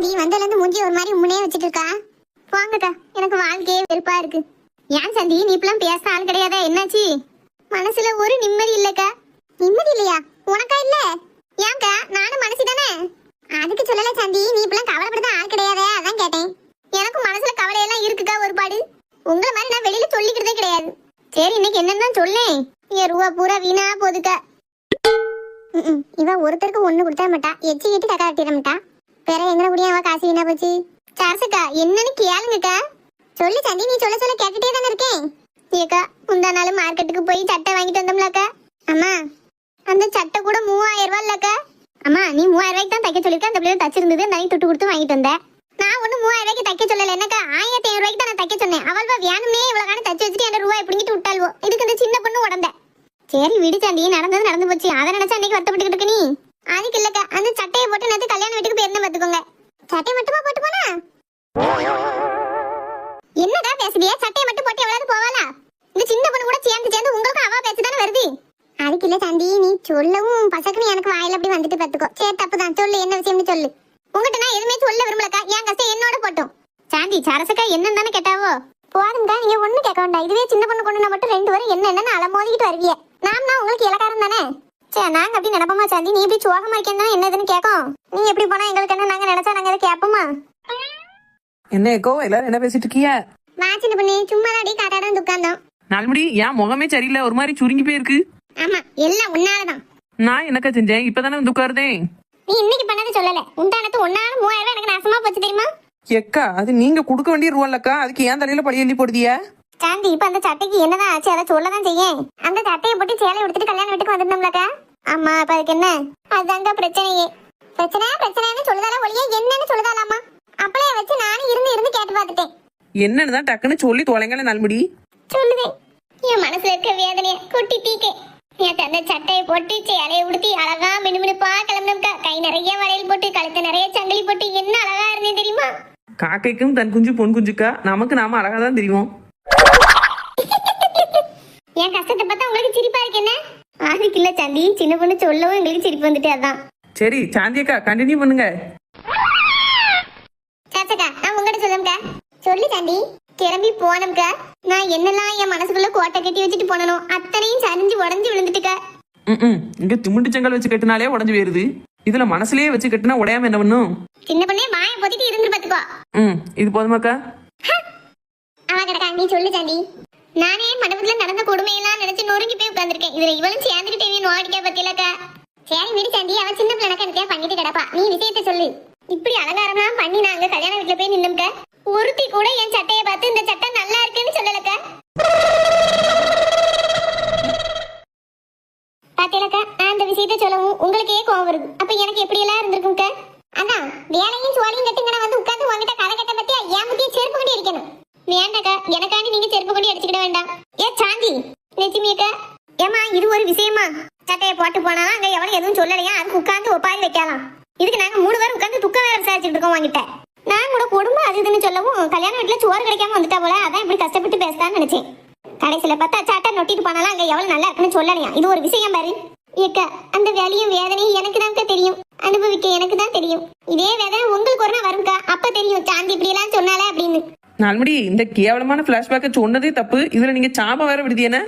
சாந்தி ஏன் வந்ததுல இருந்து மூஞ்சி ஒரு மாதிரி முன்னே வச்சிட்டு இருக்கா போங்கக்கா எனக்கு வாழ்க்கையே வெறுப்பா இருக்கு. ஏன் சந்தி நீ இப்பெல்லாம் பேச ஆள் கிடையாதா? என்னாச்சு? மனசுல ஒரு நிம்மதி இல்லக்கா. நிம்மதி இல்லையா? உனக்கா இல்ல? ஏன்க்கா நானும் மனசு தானே அதுக்கு சொல்லல சந்தி நீ இப்பெல்லாம் கவலைப்படுத்த ஆள் கிடையாதே? அதான் கேட்டேன். எனக்கும் மனசுல கவலையெல்லாம் இருக்குக்கா ஒரு பாடு உங்களை மாதிரி நான் வெளியில சொல்லிக்கிறதே கிடையாது. சரி இன்னைக்கு என்னன்னு சொல்லேன். என் ரூபா பூரா வீணா போதுக்கா இவ ஒருத்தருக்கு ஒண்ணு கொடுத்தா மாட்டா. எச்சு கிட்டு கக்கா கட்டிட மாட்டா. வேற எங்க முடியும் அவ காசு என்ன போச்சு? சரசுக்கா என்னன்னு கேளுங்கக்கா. சொல்லு சந்தி நீ சொல்ல சொல்ல கேட்டுட்டே தானே இருக்கேன். ஏக்கா முந்தா நாள் மார்க்கெட்டுக்கு போய் சட்டை வாங்கிட்டு வந்தோம்லக்கா. அம்மா அந்த சட்டை கூட மூவாயிரம் ரூபா இல்லக்கா. அம்மா நீ மூவாயிரம் ரூபாய்க்கு தான் தைக்க சொல்லிருக்க அந்த பிள்ளை தச்சிருந்தது நான் துட்டு கொடுத்து வாங்கிட்டு வந்தேன் நான் ஒண்ணு மூவாயிரம் ரூபாய்க்கு தைக்க சொல்லல. என்னக்கா ஆயிரத்தி ஐநூறு ரூபாய்க்கு தான் நான் தைக்க சொன்னேன். அவள்வா வேணுமே இவ்வளவு காண தச்சு வச்சுட்டு என் ரூபாய் பிடிங்கிட்டு விட்டாள்வோ. இதுக்கு இந்த சின்ன பொண்ணு உடந்த சரி விடு சாந்தி நடந்தது நடந்து போச்சு. அதை நினைச்சா அன்னைக்கு வருத்தப்பட்டுக்கிட்டு இருக்க நீ. அதுக்கு இல்லக்கா அந்த சட்டையை போட்டு நேத்து கல்யாண வீட்டுக்கு போயிருந்தேன் பாத்துக்கோங்க சட்டை மட்டுமா போட்டு போனா? என்னடா பேசுறியா சட்டையை மட்டும் போட்டு எவ்வளவு போவாளா? இந்த சின்ன பொண்ணு கூட சேர்ந்து சேர்ந்து உங்களுக்கு அவா பேசுதானே வருது? அதுக்கு இல்ல சாந்தி நீ சொல்லவும் பசக்கு எனக்கு வாயில அப்படி வந்துட்டு பாத்துக்கோ சரி தப்புதான். சொல்லு என்ன விஷயம்னு சொல்லு. உங்ககிட்ட நான் எதுவுமே சொல்ல விரும்பலக்கா. என் கஷ்டம் என்னோட போட்டும். சாந்தி சரசக்கா என்னன்னு தானே கேட்டாவோ? போதும்க்கா நீங்க ஒண்ணு கேட்க வேண்டாம். இதுவே சின்ன பொண்ணு கொண்டு மட்டும் ரெண்டு பேரும் என்ன என்னன்னு அலமோதிக்கிட்டு வருவியே. நாம்னா உங்களுக்கு இலக்கா தானே சரி நாங்க அப்படி நினைப்போமா சாந்தி? நீ இப்படி சோகமா இருக்கேன்னா என்னதுன்னு கேட்கும். நீ எப்படி போனா எங்களுக்கு என்ன? நாங்க நினைச்சா நாங்க அதை கேட்போமா? என்ன எக்கோ? எல்லாரும் என்ன பேசிட்டு இருக்கீங்க? வா சின்ன பொண்ணு சும்மா தான் காட்டாடம் உட்கார்ந்தோம் நாலுமடி ஏன் முகமே சரியில்லை. ஒரு மாதிரி சுருங்கி போயிருக்கு. ஆமா எல்லாம் உன்னாலதான். நான் என்னக்கா செஞ்சேன்? இப்பதானே வந்து உட்காருதேன் நீ இன்னைக்கு பண்ணது சொல்லல. உண்டானது ஒன்னால மூவாயிரம் ரூபாய் எனக்கு நாசமா போச்சு தெரியுமா? எக்கா அது நீங்க கொடுக்க வேண்டிய ரூபாய்லக்கா அதுக்கு ஏன் தலையில பழி எழுதி போடுதிய சாந்தி இப்ப அந்த சட்டைக்கு என்னதான் ஆச்சு? அதை சொல்லதான் செய்யேன். அந்த சட்டையை போட்டு சேலை எடுத்துட்டு கல்யாண வீட்டுக்கு வந்திருந்தோம்லக்கா. ஆமா இப்ப அதுக்கு என்ன? அதுதாங்க பிரச்சனையே. பிரச்சனை பிரச்சனைன்னு சொல்லுதால ஒளியே என்னன்னு சொல்லுதாலாமா அப்படியே வச்சு நானும் இருந்து இருந்து கேட்டு பார்த்துட்டேன். என்னன்னு தான் டக்குன்னு சொல்லி தொலைங்கள நல்முடி. சொல்லுதேன் என் மனசுல இருக்க வேதனைய கொட்டி தீக்கே நேத்து அந்த சட்டையை போட்டு சேலையை உடுத்தி அழகா மினுமினுப்பா கிளம்பினோம்க்கா. கை நிறைய வளையல் போட்டு கழுத்து நிறைய சங்கிலி போட்டு என்ன அழகா இருந்தேன் தெரியுமா? காக்கைக்கும் தன் குஞ்சு பொன் குஞ்சுக்கா? நமக்கு நாம அழகா தான் தெரியும். என் கஷ்டத்தை பார்த்தா உங்களுக்கு சிரிப்பா இருக்கு என்ன? அதுக்கு இல்ல சந்தி? சின்ன பொண்ணு சொல்லவும் எங்களுக்கு சிரிப்பு வந்துட்டு அதான். சரி சாந்தியக்கா கண்டினியூ பண்ணுங்க. சாச்சக்கா நான் உங்ககிட்ட சொல்லும்க்கா சொல்லு சாந்தி. கிளம்பி போனோம்க்கா. நான் என்னெல்லாம் என் மனசுக்குள்ள கோட்டை கட்டி வச்சுட்டு போனனோ அத்தனையும் சரிஞ்சு உடஞ்சு விழுந்துட்டுக்கா. ம் இங்க சிமெண்ட் செங்கல் வச்சு கட்டினாலே உடஞ்சு போயிருது. இதுல மனசுலயே வச்சு கட்டினா உடையாம என்ன பண்ணும்? சின்ன பொண்ணே வாயை பொத்திட்டு இருந்து பாத்துக்கோ. ம் இது போதுமாக்கா? அவ கிடக்கா நீ சொல்லு சாந்தி. நானே மண்டபத்துல நடந்த கொடுமையெல்லாம் நினைச்சு நொறுங்கி போய் உட்கார்ந்துருக்கேன். இதுல இவளும் சேர்ந்துக்கிட்டே நோடிக்கா பத்திலக்கா? சரி விடு சாந்தி அவ சின்ன பிள்ளை கணக்கா பண்ணிட்டு கிடப்பா. நீ விஷயத்த சொல்லு. இப்படி அலங்காரம்லாம் பண்ணி நாங்க கல்யாண வீட்டுல போய் நின்னோம்க்க. ஒருத்தி கூட என் சட்டையை பார்த்து இந்த சட்டை நல்லா இருக்குன்னு சொல்லலக்க. பாத்தீங்களா நான் இந்த விஷயத்த சொல்லவும் உங்களுக்கே கோவம் வருது. அப்ப எனக்கு எப்படி எல்லாம் இருந்திருக்கும்க்க? அதான் வேலையும் சோழியும் கட்டுங்கன வந்து உட்கார்ந்து உங்ககிட்ட கதை கட்ட பத்தியா? என் முட்டிய செருப்பு கொண்டு இருக்கணும் வேண்டாக்கா எனக்காண்டி நீங்க செருப்பு கொண்டு அடிச்சுக்கிட வேண்டாம். ஏ சாந்தி. லட்சுமி அக்கா. ஏமா இது ஒரு விஷயமா? சட்டையை போட்டு போனா அங்க எவனும் எதுவும் சொல்லலையா? அதுக்கு உட்காந்து ஒப்பாரி வைக்கலாம். இதுக்கு நாங்க மூணு பேரும் உட்காந்து துக்க வேற விசாரிச்சுட்டு இருக்கோம் வாங்கிட்ட நான் கூட குடும்பம் அது இதுன்னு சொல்லவும் கல்யாண வீட்டுல சோறு கிடைக்காம வந்துட்டா போல? அதான் இப்படி கஷ்டப்பட்டு பேசலாம்னு நினைச்சேன். கடைசியில பார்த்தா சட்டை நொட்டிட்டு போனாலும் அங்க எவ்வளவு நல்லா இருக்குன்னு சொல்லலையா? இது ஒரு விஷயம் பாரு. ஏக்கா அந்த வேலையும் வேதனையும் எனக்கு தான் தெரியும். அனுபவிக்க எனக்கு தான் தெரியும். இதே வேதனை உங்களுக்கு ஒரு நாள் வரும்க்கா. அப்ப தெரியும். சாந்தி இப்படி எல்லாம் சொன்னாலே அப்படின்னு. நாலுமடி இந்த கேவலமான பிளாஷ்பேக்கை சொன்னதே தப்பு. இதுல நீங்க சாபம் வேற விடுதி என்ன?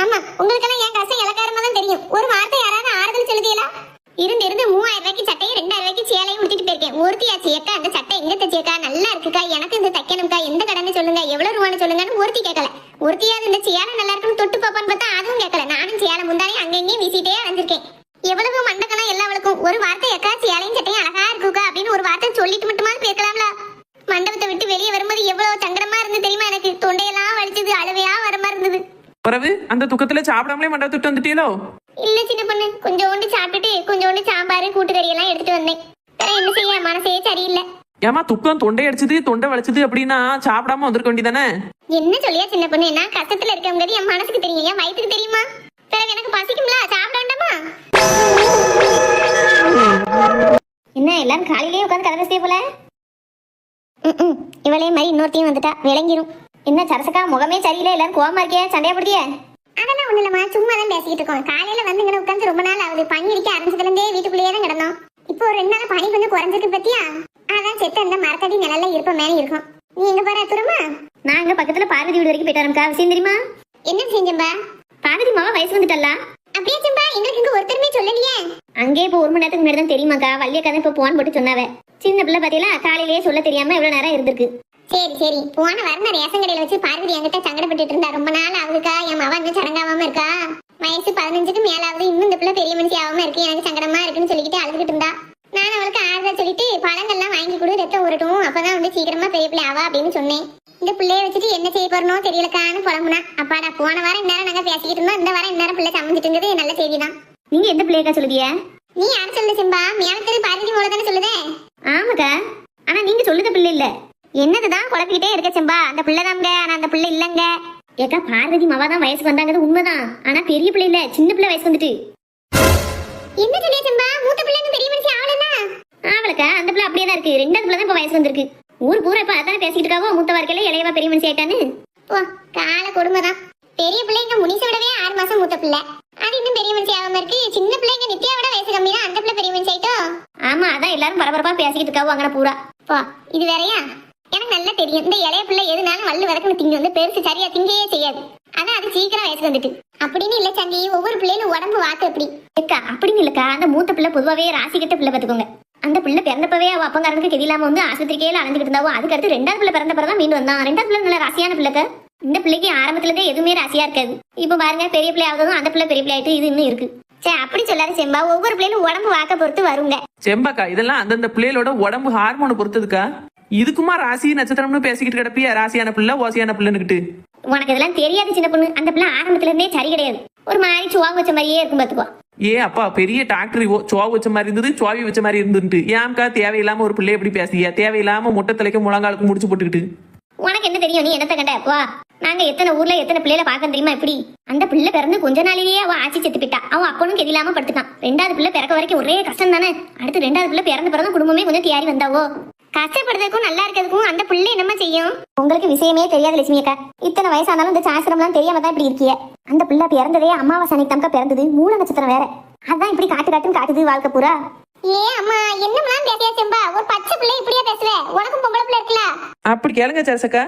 ஆமா உங்களுக்கெல்லாம் என் கஷ்டம் இலக்காரமா தான் தெரியும். ஒரு வார்த்தை யாராவது ஆறுதல் சொல்லுதீங்களா? இருந்து இருந்து மூவாயிரம் ரூபாய்க்கு சட்டையும் ரெண்டாயிரம் ரூபாய்க்கு சேலையும் உடுத்திட்டு போயிருக்கேன். ஒருத்தியாச்சு ஏக்கா அந்த சட்டை எங்க தச்சியக்கா நல்லா இருக்குக்கா எனக்கு இந்த தைக்கணும்க்கா எந்த கடைன்னு சொல்லுங்க எவ்வளவு ரூபான்னு சொல்லுங்கன்னு ஒருத்தி கேட்கல. ஒருத்தியாவது இந்த சேலை நல்லா இருக்குன்னு தொட்டு பாப்பான்னு பார்த்தா அதுவும் கேட்கல. நானும் சேலை முந்தானே அங்கங்கேயும் வீசிட்டே வந்திருக்கேன் எவ்வளவு மண்டக்கெல்லாம் எல்லாவளுக்கும் ஒரு வார்த்தை எக்கா சேலையும் சட்டையும் அழகா இருக்குக்கா அப்படின்னு ஒரு வார்த்தை சொல்லிட்டு மட்டுமா போயிருக்கலாம்ல மண்டபத்தை விட்டு வெளியே வரும்போது எவ்வளவு சங்கடமா இருந்து தெரியுமா எனக்கு தொண்டையெல்லாம் வலிச்சது அழுவையா வர மாதிரி இருந்தது பிறகு அந்த சாப்பிடாமலே மண்டபத்துட்டு வந்துட்டீங்களோ இல்ல சின்ன பொண்ணு கொஞ்சோண்டு சாப்பிட்டுட்டு கொஞ்சோண்டு சாம்பார் கூட்டுக்கறி எல்லாம் எடுத்துட்டு வந்தேன். என்ன செய்ய மனசே சரியில்லை. ஏமா துக்கம் தொண்டை அடிச்சது தொண்டை வலிச்சது அப்படின்னா சாப்பிடாம வந்திருக்க வேண்டியதானே? என்ன சொல்லியா சின்ன பொண்ணு நான் கஷ்டத்துல இருக்கவங்க என் மனசுக்கு தெரியும் என் வயிற்றுக்கு தெரியுமா? பிறகு எனக்கு பசிக்கும்ல சாப்பிட வேண்டாமா என்ன எல்லாரும் காலையிலேயே உட்காந்து கதை பேசிய போல. இவளே மாதிரி இன்னொருத்தையும் வந்துட்டா விளங்கிரும். என்ன சரசக்கா முகமே சரியில்லை எல்லாரும் கோவமா இருக்கே சண்டையா படுத்திய அதெல்லாம் ஒண்ணு இல்லம்மா சும்மா தான் பேசிக்கிட்டு இருக்கோம். காலையில வந்து இங்க உட்காந்து ரொம்ப நாள் ஆகுது. பனி அடிக்க ஆரம்பிச்சதுல இருந்தே வீட்டுக்குள்ளேயே தான் கிடந்தோம். இப்போ ஒரு ரெண்டு நாள் பனி கொஞ்சம் குறைஞ்ச வந்திருக்கு பத்தியா? அதான் செத்து அந்த மரத்தடி நிழல்ல இருப்ப மேல இருக்கும். நீ எங்க போற துருமா? நான் இங்க பக்கத்துல பார்வதி வீடு வரைக்கும் போயிட்டு விஷயம் தெரியுமா? என்ன செஞ்சம்பா பார்வதி மாவா வயசு வந்துட்டல்ல? அப்படியே செம்பா? எங்களுக்கு இங்க ஒருத்தருமே சொல்லலையே. அங்கே இப்போ ஒரு மணி நேரத்துக்கு முன்னாடி தான் தெரியுமாக்கா. வள்ளியக்கா தான் இப்போ போன் போட்டு சொன்னாவ. சின்ன பிள்ளை பாத்தீங்களா? காலையிலேயே சொல்ல தெரியாம இவ்வளவு நேரம் இருந்திருக்கு. சரி சரி. போன வாரம் ரேஷன் கடையில வச்சு பார்வதி என்கிட்ட சங்கடப்பட்டுட்டு இருந்தா. ரொம்ப நாள் ஆகுதுக்கா. என் மவ இன்னும் சடங்காவாம இருக்கா? வயசு பதினஞ்சுக்கு மேலாவது இன்னும் இந்த பிள்ளை பெரிய மனுஷி ஆகாம இருக்கு. எனக்கு சங்கடமா இருக்குன்னு சொல்லிக்கிட்டு அழுதுகிட்டு இருந்தா. நான் அவளுக்கு ஆறுதல் சொல்லிட்டு பழங்கள்லாம் வாங்கி கொடு ரத்தம் உரட்டும் அப்பதான் வந்து சீக்கிரமா பெரிய பிள்ளை ஆவா அப்படின்னு சொன்னேன். இந்த பிள்ளைய வச்சுட்டு என்ன செய்ய போறனோ தெரியலக்கான்னு புலம்புனா. அப்பாடா போன வாரம் இந்நேரம் நாங்க பேசிக்கிட்டு இருந்தோம். இந்த வாரம் இந்நேரம் பிள்ளை சமைஞ்சிட்டு இருந்தது. நல்ல செய்திதான் நீங்க எந்த பிள்ளையக்கா சொல்லுதிய நீ யார் சொல்லு சிம்பா? மேலத்திரு பார்வதி மூலம் தானே சொல்லுதே? ஆமாக்கா. ஆனா நீங்க சொல்லுத பிள்ளை இல்ல. என்னதுதான் குழப்பிக்கிட்டே இருக்க செம்பா? அந்த பிள்ளை தாங்க ஆனா அந்த பிள்ளை இல்லங்க. ஏக்கா பார்வதி மாவா தான் வயசுக்கு வந்தாங்கிறது உண்மைதான். ஆனா பெரிய பிள்ளை இல்ல. சின்ன பிள்ளை வயசுக்கு வந்துட்டு. என்ன சொன்னே சிம்பா? மூத்த பிள்ளைங்க பெரிய மனுஷி ஆவலன்னா ஆவலக்கா அந்த பிள்ளை அப்படியே தான் இருக்கு. ரெண்டாவது பிள்ளை தான் இப்ப வயசுக்கு வந்திருக்கு. ஊர் பூரா இப்ப அதானே பேசிக்கிட்டு இருக்காவோ? மூத்த வாழ்க்கையில இளையவா பெரிய மனுஷி ஆயிட்டான்னு. ஓ கால கொடுமைதான். பெரிய பிள்ளைங்க முனிசை விடவே ஆறு மாசம் மூத்த பிள்ளை. அது இன்னும் பெரிய மனுஷி ஆகாம இருக்கு. சின்ன பிள்ளைங்க நித்யா விட வயசு கம்மி தான் அந்த பிள்ளை பெரிய மனுஷி ஆயிட்டோ? ஆமா அதான் எல்லாரும் பரபரப்பா பேசிக்கிட்டு இருக்காவோ அங்கே பூரா. போ இது வேறயா? எனக்கு நல்லா தெரியும். இந்த இளைய பிள்ளை எதுனாலும் வல்லு வரைக்கும் திங்க வந்து பெருசு சரியா திங்கவே செய்யாது. அதான் அது சீக்கிரம் வயசுக்கு வந்துட்டு. அப்படின்னு இல்ல சந்தி ஒவ்வொரு பிள்ளைகளும் உடம்பு வாக்கு எப்படி? ஏக்கா அப்படின்னு இல்லக்கா. அந்த மூத்த பிள்ளை பொதுவாவே ராசி கட்ட பிள்ளை பார்த்துக்கோங்க. அந்த பிள்ளை பிறந்தப்பவே அவ அப்பங்காரனுக்கு கெதி இல்லாம வந்து ஆஸ்பத்திரிக்கையில அலைஞ்சிட்டு இருந்தாவோ அதுக்கு அடுத்து ரெண்டாவது பிள்ளை பிறந்த பிறகு தான் மீண்டு வந்தான். ரெண்டாவது பிள்ளை நல்ல ராசியான பிள்ளைக்க? இந்த பிள்ளைக்கு ஆரம்பத்துல இருந்தே எதுவுமே ராசியா இருக்காது. இப்போ பாருங்க பெரிய பிள்ளை ஆகுதும் அந்த பிள்ளை பெரிய பிள்ளை ஆயிட்டு இது இன்னும் இருக்கு. சே அப்படி சொல்லாத செம்பா ஒவ்வொரு பிள்ளைகளும் உடம்பு வாக்க பொறுத்து வருங்க. செம்பாக்கா இதெல்லாம் அந்தந்த பிள்ளைகளோட உடம்பு ஹார்மோனை பொறுத்ததுக்கா? இதுக்குமா ராசி நட்சத்திரம்னு பேசிக்கிட்டு கிடப்பியா ராசியான பிள்ளை ஓசியான பிள்ளைன்னுக்கிட்டு. உனக்கு இதெல்லாம் தெரியாது சின்ன பொண்ணு. அந்த பிள்ளை ஆரம்பத்துல இருந்தே சரி கிடையாது. ஒரு மாதிரி சுவாங்க வச்ச மாதிரியே இருக்கும் பாத்துக்கோ. ஏ அப்பா பெரிய டாக்டர் சோவ வச்ச மாதிரி இருந்தது சுவாவி வச்ச மாதிரி இருந்துட்டு ஏன்க்கா தேவையில்லாம ஒரு பிள்ளை எப்படி பேசியா தேவையில்லாம முட்டை தலைக்கு முழங்காலுக்கு முடிச்சு போட்டுக்கிட்டு. உனக்கு என்ன தெரியும்? நீ என்னத்த கண்ட? வா. நாங்க எத்தனை ஊர்ல எத்தனை பிள்ளைல பார்க்க தெரியுமா இப்படி? அந்த பிள்ளை பிறந்து கொஞ்ச நாளிலேயே அவ ஆட்சி செத்து போயிட்டா. அவன் அப்பனும் கெதிலாம படுத்துட்டான். ரெண்டாவது பிள்ளை பிறக்க வரைக்கும் ஒரே கஷ்டம் தானே அடுத்து ரெண்டாவது பிள்ளை பிறந்த பிறகு குடும்பமே கொஞ்சம் தியாரி வந்தாவோ? கஷ்டப்படுறதுக்கும் நல்லா இருக்கிறதுக்கும் அந்த பிள்ளை என்னமா செய்யும்? உங்களுக்கு விஷயமே தெரியாது லட்சுமி அக்கா. இத்தனை வயசானாலும் இந்த சாஸ்திரம்லாம் தெரியாம தான் இப்படி இருக்கிய. அந்த பிள்ளை பிறந்ததே அமாவாசை அன்னைக்கு தமக்கா பிறந்தது. மூல நட்சத்திரம் வேற. அதான் இப்படி காட்டு காட்டுன்னு காட்டுது வாழ்க்கை பூரா. ஏ அம்மா என்னம்லாம் பேசியா செம்பா? ஒரு பச்சை பிள்ளை இப்படியா பேசுவ உனக்கும் பொம்பளை பிள்ளை இருக்குல்ல? அப்படி கேளுங்க சரசக்கா.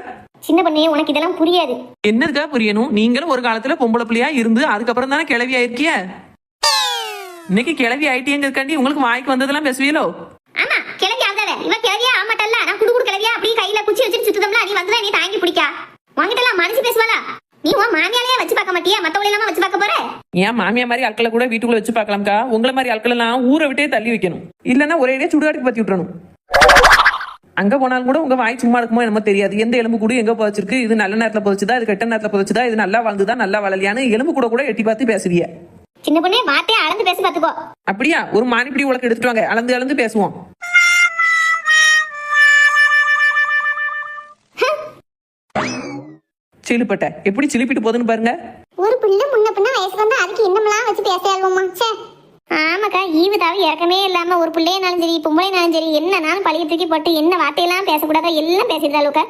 சின்ன பொண்ணே உனக்கு இதெல்லாம் புரியாது. என்னதுக்கா புரியணும்? நீங்களும் ஒரு காலத்துல பொம்பளை பிள்ளையா இருந்து அதுக்கப்புறம் தானே கிளவி ஆயிருக்கிய? இன்னைக்கு கிளவி ஆயிட்டேங்கிறதுக்காண்டி உங்களுக்கு வாய்க்கு வந்ததெல்லாம் பேசுவீங்களோ? ஆமா இவ கிளவியா ஆமாட்டல்ல? நான் குடு குடு கிளவியா அப்படியே கையில குச்சி வச்சுட்டு சுத்துதம்ல நீ வந்து நீ தாங்கி பிடிக்கா. வாங்கிட்டலாம் மனசு பேசுவாளா? நீ உன் மாமியாலேயே வச்சு பார்க்க மாட்டியா? மத்தவளை இல்லாம வச்சு பார்க்க போற? ஏன் மாமியா மாதிரி ஆட்களை கூட வீட்டுக்குள்ள வச்சு பார்க்கலாம்க்கா. உங்களை மாதிரி ஆட்கள் எல்லாம் ஊரை விட்டே தள்ளி வைக்கணும். இல்லைன்னா ஒரேடியே சுடுகாட்டுக்கு பத்தி விட்டுறணும். அங்க போனாலும் கூட உங்க வாய் சும்மா இருக்குமோ என்னமோ தெரியாது. எந்த எலும்பு கூட எங்க புதைச்சிருக்கு? இது நல்ல நேரத்துல புதைச்சுதா? இது கெட்ட நேரத்துல புதைச்சுதா? இது நல்லா வாழ்ந்துதா நல்லா வாழலையான்னு எலும்பு கூட கூட எட்டி பார்த்து பேசுவிய. சின்ன பொண்ணே வார்த்தையை அளந்து பேசி பாத்துக்கோ அப்படியா? ஒரு மானிப்படி உலக்கு எடுத்துட்டு வாங்க. அளந்து அளந்து பேசுவோம். சிலுப்பட்ட. எப்படி சிலுப்பிட்டு போகுதுன்னு பாருங்க. ஒரு பிள்ளை முன்ன பின்ன வயசுக்கு வந்தா அதுக்கு என்னமெல்லாம் வச்சு பேசியாகுமா சே ஆமாக்கா ஈவுதாவும் இறக்கமே இல்லாம ஒரு பிள்ளையனாலும் சரி பொம்பளைனாலும் சரி என்னனாலும் பழைய தூக்கி போட்டு என்ன வார்த்தையெல்லாம் பேசக்கூடாதா எல்லாம் பேசிடுதா லோக்கா